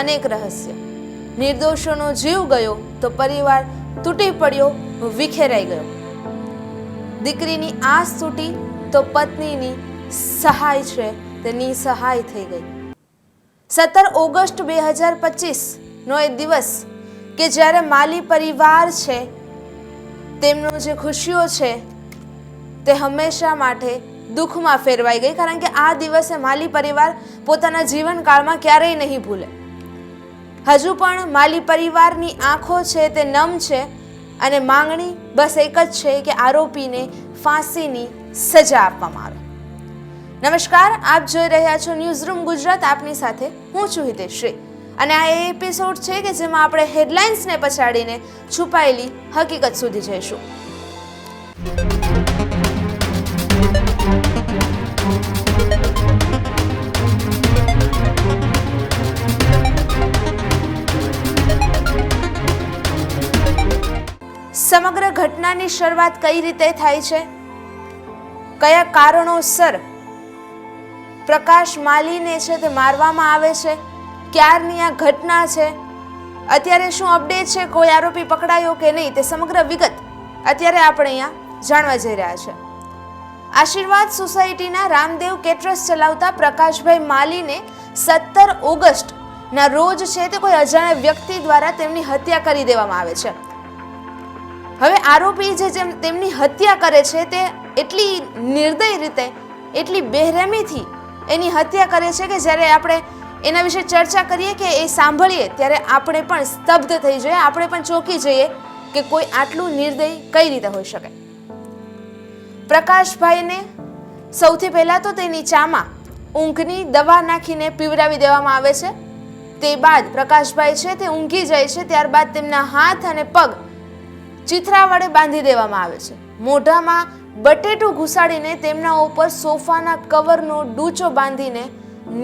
અનેક રહસ્ય. નિર્દોષોનો જીવ ગયો તો પરિવાર તૂટી પડ્યો, વિખેરાઈ ગયો. દીકરીની આસ તૂટી તો પત્નીની સહાય છે તે નિસહાય થઈ ગઈ. સત્તર ઓગસ્ટ બે હજાર પચીસ નો એ દિવસ કે જ્યારે માલી પરિવાર છે, તેમનો જે ખુશીઓ છે, તે હંમેશા માટે દુઃખમાં ફેરવાઈ ગઈ. કારણ કે આ દિવસે માલી પરિવાર પોતાના જીવનકાળમાં ક્યારેય નહીં ભૂલે. હજુ પણ માલી પરિવારની આંખો છે તે નમ છે અને માંગણી બસ એક જ છે કે આરોપીને ફાંસીની સજા આપવામાં આવે. નમસ્કાર, આપ જોઈ રહ્યા છો ન્યૂઝ રૂમ ગુજરાત. આપની સાથે હું છું હિતેશ્રી અને આ એ એપિસોડ છે કે જેમાં આપણે હેડલાઇન્સને પછાડીને છુપાયેલી હકીકત સુધી જઈશું. સમગ્ર ઘટનાની શરૂઆત કઈ રીતે થાય છે? કયા કારણોસર પ્રકાશ માલીને છે તે મારવામાં આવે છે? ક્યારની આ ઘટના છે? અત્યારે શું અપડેટ છે? કોઈ આરોપી પકડાયો કે નહીં? તે સમગ્ર વિગત અત્યારે આપણે અહીંયા જાણવા જઈ રહ્યા છે. આશીર્વાદ સોસાયટીના રામદેવ કેટરસ ચલાવતા પ્રકાશભાઈ માલીને સત્તર ઓગસ્ટ ના રોજ છે તે કોઈ અજાણ્યા વ્યક્તિ દ્વારા તેમની હત્યા કરી દેવામાં આવે છે. હવે આરોપી જે જેમ તેમની હત્યા કરે છે, તે એટલી નિર્દય રીતે, એટલી બેરહેમીથી એની હત્યા કરે છે કે જ્યારે આપણે એના વિશે ચર્ચા કરીએ કે એ સાંભળીએ, ત્યારે આપણે પણ સ્તબ્ધ થઈ જઈએ, આપણે પણ ચોંકી જઈએ કે કોઈ આટલું નિર્દય કઈ રીતે હોઈ શકે. પ્રકાશભાઈને સૌથી પહેલાં તો તેની ચામાં ઊંઘની દવા નાખીને પીવડાવી દેવામાં આવે છે. તે બાદ પ્રકાશભાઈ છે તે ઊંઘી જાય છે, ત્યારબાદ તેમના હાથ અને પગ ચિથરા વડે બાંધી દેવામાં આવે છે. મોઢામાં બટેટું ઘુસાડીને તેમના ઉપર સોફાના કવરનો ડૂચો બાંધીને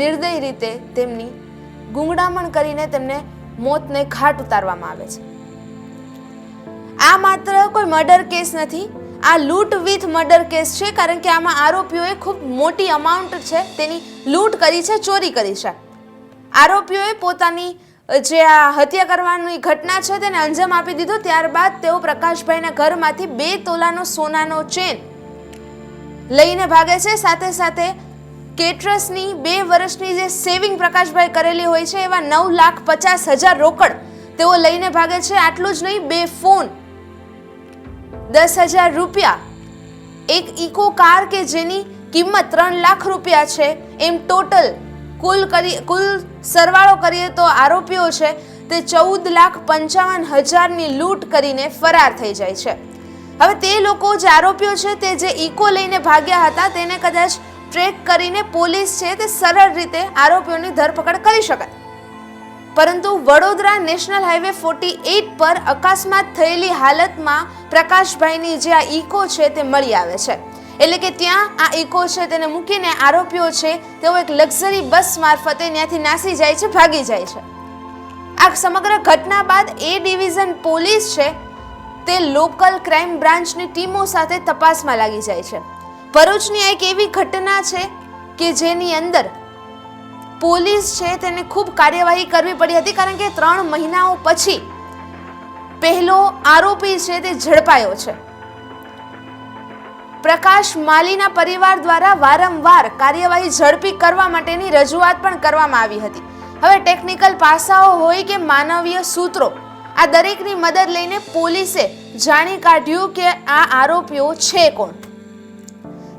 નિર્દય રીતે તેમની ગુંગડામણ કરીને તેમને મોતને ઘાટ ઉતારવામાં આવે છે. આ માત્ર કોઈ મર્ડર કેસ નથી, આ લૂંટ વિથ મર્ડર કેસ છે, કારણ કે આમાં આરોપીઓએ ખૂબ મોટી અમાઉન્ટ છે, તેની લૂંટ કરી છે, ચોરી કરી છે. આરોપીઓએ પોતાની જે આ હત્યા કરવાની ઘટના છે તેને અંજામ આપી દીધો. ત્યારબાદ તેઓ પ્રકાશભાઈના ઘરમાંથી બે તોલાનો સોનાનો ચેન લઈને ભાગે છે. સાથે સાથે કેટરસની બે વર્ષની જે સેવિંગ પ્રકાશભાઈ કરેલી હોય છે, એવા નવ લાખ પચાસ હજાર રોકડ તેઓ લઈને ભાગે છે. આટલું જ નહીં, બે ફોન દસ હજાર રૂપિયા, એક ઇકો કાર કે જેની કિંમત ત્રણ લાખ રૂપિયા છે. એમ ટોટલ કુલ કરી કુલ સરવાળો કરીએ તો આરોપીઓ છે તે ચૌદ લાખ પંચાવન હજારની લૂંટ કરીને ફરાર થઈ જાય છે. હવે તે લોકો જે આરોપીઓ છે તે જે ઇકો લઈને ભાગ્યા હતા તેને કદાચ ટ્રેક કરીને પોલીસ છે તે સરળ રીતે આરોપીઓની ધરપકડ કરી શકાય પરંતુ Vadodara national highway forty eight પર અકસ્માત થયેલી હાલતમાં પ્રકાશભાઈની જે આ ઇકો છે તે મળી આવે છે. એટલે કે ત્યાં આ ઇકો છે તેને મૂકીને આરોપીઓ છે, તેઓ એક લક્ઝરી બસ મારફતે ત્યાંથી નાસી જાય છે, ભાગી જાય છે. આ સમગ્ર ઘટના બાદ એ ડિવિઝન પોલીસ છે, તે લોકલ ક્રાઇમ બ્રાન્ચની ટીમો સાથે તપાસમાં લાગી જાય છે. ભરૂચની એક એવી ઘટના છે કે જેની અંદર પોલીસ છે તેને ખૂબ કાર્યવાહી કરવી પડી હતી, કારણ કે ત્રણ મહિનાઓ પછી પહેલો આરોપી છે તે ઝડપાયો છે. પ્રકાશ માલીના પરિવાર દ્વારા વારંવાર કાર્યવાહી ઝડપી કરવા માટેની રજૂઆત પણ કરવામાં આવી હતી. હવે ટેકનિકલ પાસાઓ હોય કે માનવીય સૂત્રો, આ દરેકની મદદ લઈને પોલીસે જાણી કાઢ્યું કે આ આરોપીઓ છે કોણ.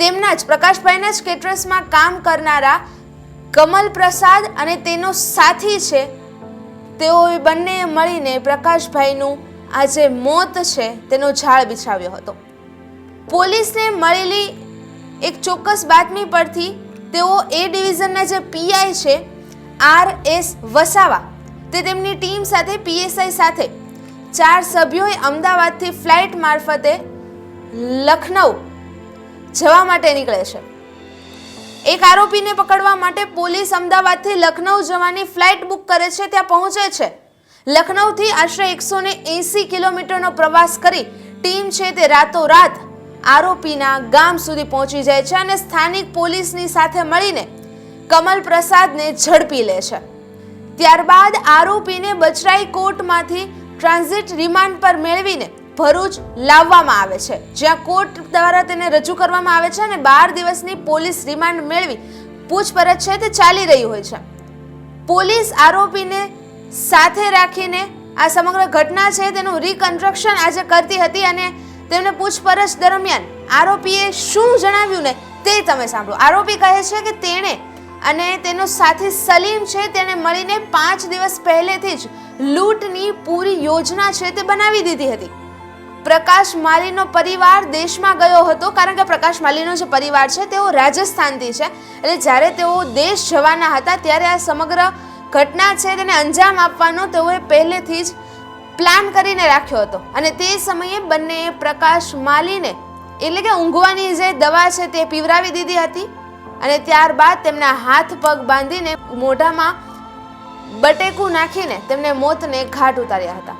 તેમના જ પ્રકાશભાઈના જ કેટરસમાં કામ કરનારા કમલ પ્રસાદ અને તેનો સાથી છે તેઓ બંને મળીને પ્રકાશભાઈનું આ જે મોત છે, તેનો ઝાડ બિછાવ્યો હતો. પોલીસને મળેલી એક ચોક્કસ બાતમી પરથી તેઓ એ ડિવિઝનના જે પીઆઈ છે, આર એસ વસાવા, તે તેમની ટીમ સાથે પીએસઆઈ સાથે ચાર સભ્યોએ અમદાવાદથી ફ્લાઇટ મારફતે લખનઉ જવા માટે નીકળે છે. એક આરોપીને પકડવા માટે પોલીસ અમદાવાદથી લખનઉ જવાની ફ્લાઇટ બુક કરે છે, ત્યાં પહોંચે છે. લખનઉથી આશરે એકસો ને કિલોમીટરનો પ્રવાસ કરી ટીમ છે તે રાતોરાત આરોપીના ગામ સુધી પહોંચી જાય છે અને સ્થાનિક પોલીસની સાથે મળીને કમલ પ્રસાદને ઝડપી લે છે. ત્યારબાદ આરોપીને બચરાઈ કોર્ટમાંથી ટ્રાન્ઝિટ રિમાન્ડ પર મેળવીને ભરૂચ લાવવામાં આવે છે. જ્યાં કોર્ટ દ્વારા તેને રજૂ કરવામાં આવે છે અને બાર દિવસની પોલીસ રિમાન્ડ મેળવી પૂછપરછ છે તે ચાલી રહી હોય છે. પોલીસ આરોપીને સાથે રાખીને આ સમગ્ર ઘટના છે તેનું રિકન્સ્ટ્રક્શન આજે કરતી હતી અને તેમને પૂછપરછ દરમિયાન આરોપીએ શું જણાવ્યું ને તે તમે સાંભળો. આરોપી કહે છે કે તેણે અને તેનો સાથી સલીમ છે તેણે મળીને પાંચ દિવસ પહેલેથી જ લૂંટની પૂરી યોજના છે તે બનાવી દીધી હતી. પ્રકાશ માલીનો પરિવાર દેશમાં ગયો હતો કારણ કે પ્રકાશ માલીનો જે પરિવાર છે તેઓ રાજસ્થાનથી છે. એટલે જ્યારે તેઓ દેશ જવાના હતા ત્યારે આ સમગ્ર ઘટના છે તેને અંજામ આપવાનો તેઓએ પહેલેથી જ પ્લાન કરીને રાખ્યો હતો. અને તે સમયે બંનેએ પ્રકાશ માલીને, એટલે કે ઊંઘવાની જે દવા છે તે પીવરાવી દીધી હતી. અને ત્યારબાદ તેમના હાથ પગ બાંધીને મોઢામાં બટેકું નાખીને તેમને મોતને ઘાટ ઉતાર્યા હતા.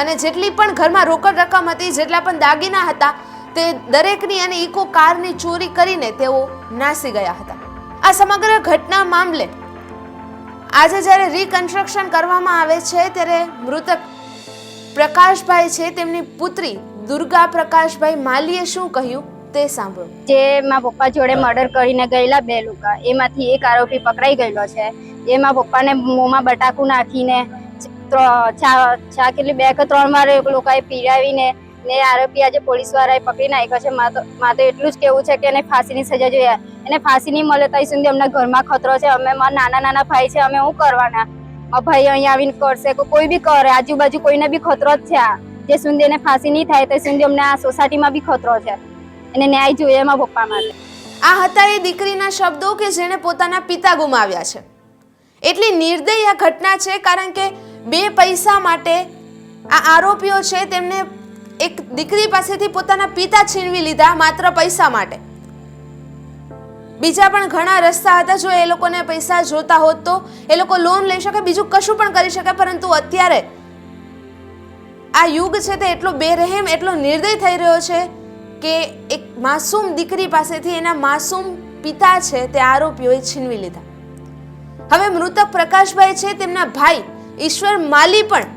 અને જેટલી પણ ઘરમાં રોકડ રકમ હતી, જેટલા પણ દાગીના હતા, તે દરેકની અને ઇકો કારની ચોરી કરીને તેઓ નાસી ગયા હતા. આ સમગ્ર ઘટના મામલે આજે જ્યારે રિકન્સ્ટ્રક્શન કરવામાં આવે છે, ત્યારે મૃતક પ્રકાશભાઈ છે, તેમની પુત્રી દુર્ગા પ્રકાશભાઈ માલીએ શું કહ્યું તે સાંભળો. જે મારા પપ્પા જોડે મર્ડર કરીને ગયેલા બે લોકો, એમાંથી એક આરોપી પકડાઈ ગયેલો છે. એ મારા પપ્પાને મોંમાં બટાકું નાખીને ચા કેટલી બે કે ત્રણ વાર લોકોએ પીરાવીને ને આરોપી આજે પોલીસ વાળાએ પકડી નાખ્યો છે. મારે તો એટલું જ કેવું છે કે એને ફાંસીની સજા જોઈએ. એને ફાંસી નહીં મળે ત્યાં સુધી અમને ઘરમાં ખતરો છે. અમે મારા નાના નાના ભાઈ છે, અમે શું કરવાના? ભાઈ અહીંયા આવીને કરશે કોઈ બી કરે, આજુબાજુ કોઈને બી ખતરો જ છે આ. જે સુધી એને ફાંસી નહીં થાય ત્યાં સુધી અમને આ સોસાયટીમાં બી ખતરો છે. એને ન્યાય જોઈએ એમાં પપ્પા માટે. આ હતા એ દીકરીના શબ્દો કે જેણે પોતાના પિતા ગુમાવ્યા છે. એટલી નિર્દય આ ઘટના છે કારણ કે બે પૈસા માટે આ આરોપીઓ છે, તેમને એક દીકરી પાસેથી પોતાના પિતા છીનવી લીધા માત્ર પૈસા માટે. બીજા પણ ઘણા રસ્તા હતા જો એ લોકોને પૈસા જોતા હોત તો એ લોકો લોન લઈ શકે, બીજું કશું પણ કરી શકે, પરંતુ અત્યારે આ યુગ છે તે એટલો બેરહેમ, એટલો નિર્દય થઈ રહ્યો છે કે એક માસૂમ દીકરી પાસેથી એના માસૂમ પિતા છે તે આરોપીઓએ છીનવી લીધા. હવે મૃતક પ્રકાશભાઈ છે તેમના ભાઈ ઈશ્વર માલી પણ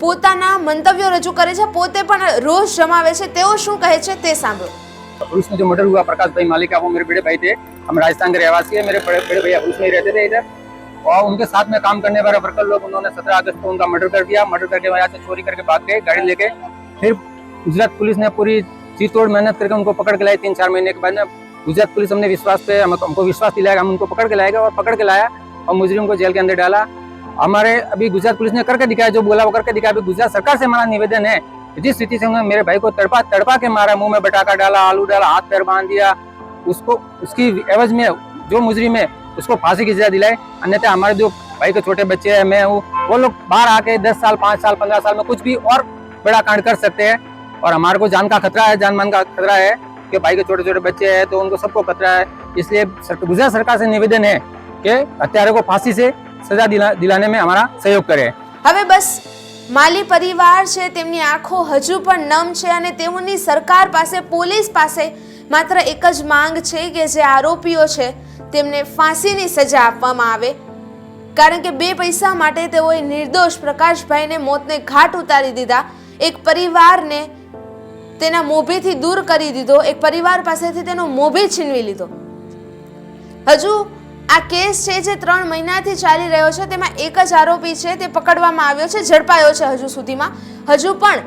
પોતાના મંતવ્યો રજૂ કરે છે, પોતે પણ રોષ જમાવે છે, તેઓ શું કહે છે તે સાંભળો. पुलिस में जो मर्डर हुआ, प्रकाश भाई मालिक का, वो मेरे बड़े भाई थे। हम राजस्थान के रहवासी है, मेरे बड़े बड़े भैया पुलिस में ही रहते थे इधर। और उनके साथ में काम करने वाले वर्कर लोग, उन्होंने सत्रह अगस्त को उनका मर्डर कर दिया। मर्डर करके वहाँ से चोरी करके भाग गए, गाड़ी लेके। फिर गुजरात पुलिस ने पूरी चीतोड़ मेहनत करके उनको पकड़ के लाई तीन चार महीने के बाद में। गुजरात पुलिस हमने विश्वास पे, हम- हमको विश्वास दिलाया, हम उनको पकड़ के लाएगा और पकड़ के लाया और मुजरिम को जेल के अंदर डाला। हमारे अभी गुजरात पुलिस ने करके दिखाया, जो बोला वो करके दिखाया। अभी गुजरात सरकार से हमारा निवेदन है जिस स्थिति से उन्होंने मेरे भाई को तड़पा तड़पा के मारा मुँह में बटाका डाला आलू डाला हाथ पैर बाँध दिया उसको उसकी एवज में जो मुजरी में उसको फांसी की सजा दिलाई। अन्यथा हमारे जो भाई के छोटे बच्चे हैं मैं हूँ वो लोग बाहर आके दस साल पाँच साल पंद्रह साल में कुछ भी और बड़ा कांड कर सकते हैं। और हमारे को जान का खतरा है जान मान का खतरा है कि भाई के छोटे छोटे बच्चे हैं तो उनको सबको खतरा है। इसलिए गुजरात सरकार से निवेदन है कि हत्यारे को फांसी से सजा दिला, दिलाने में हमारा सहयोग करे। हमें बस માલી પરિવાર છે, તેમની આંખો હજુ પણ નમ છે અને તેઓની સરકાર પાસે, પોલીસ પાસે માત્ર એક જ માંગ છે કે જે આરોપીઓ છે, તેમને ફાંસીની સજા આપવામાં આવે. કારણ કે બે પૈસા માટે તેઓએ નિર્દોષ પ્રકાશભાઈને મોતને ઘાટ ઉતારી દીધા. એક પરિવારને તેના મોભેથી દૂર કરી દીધો. એક પરિવાર પાસેથી તેનો મોભે છીનવી લીધો. હજુ આ કેસ છે જે ત્રણ મહિનાથી ચાલી રહ્યો છે, તેમાં એક જ આરોપી છે, તે પકડવામાં આવ્યો છે, ઝડપાયો છે હજુ સુધીમાં. હજુ પણ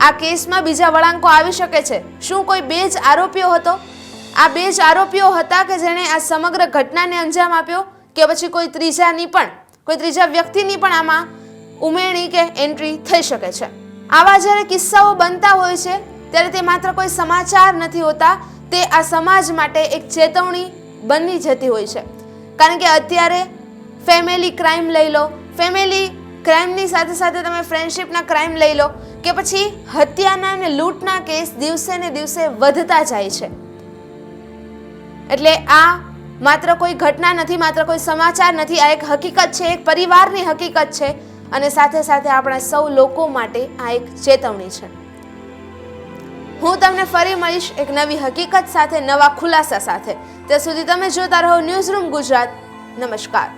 આ કેસમાં બીજા વળાંકો આવી શકે છે. શું કોઈ બે જ આરોપીઓ હતો? આ બે જ આરોપીઓ હતા કે જેણે આ સમગ્ર ઘટનાને અંજામ આપ્યો? કે પછી કોઈ ત્રીજાની પણ, કોઈ ત્રીજા વ્યક્તિની પણ આમાં ઉમેરણી કે એન્ટ્રી થઈ શકે છે? આવા જ્યારે કિસ્સાઓ બનતા હોય છે, ત્યારે તે માત્ર કોઈ સમાચાર નથી હોતા, તે આ સમાજ માટે એક ચેતવણી બની જતી હોય છે. કારણ કે અત્યારે ફેમિલી ક્રાઇમ લઈ લો. ફેમિલી ક્રાઇમની સાથે સાથે તમે ફ્રેન્ડશિપના ક્રાઇમ લઈ લો કે પછી હત્યાના અને લૂંટના કેસ દિવસે ને દિવસે વધતા જાય છે. એટલે આ માત્ર કોઈ ઘટના નથી, માત્ર કોઈ સમાચાર નથી, આ એક હકીકત છે, એક પરિવારની હકીકત છે અને સાથે સાથે આપણા સૌ લોકો માટે આ એક ચેતવણી છે. હું તમને ફરી મળીશ એક નવી હકીકત સાથે, નવા ખુલાસા સાથે. ત્યાં સુધી તમે જોતા રહો ન્યૂઝ રૂમ ગુજરાત. નમસ્કાર.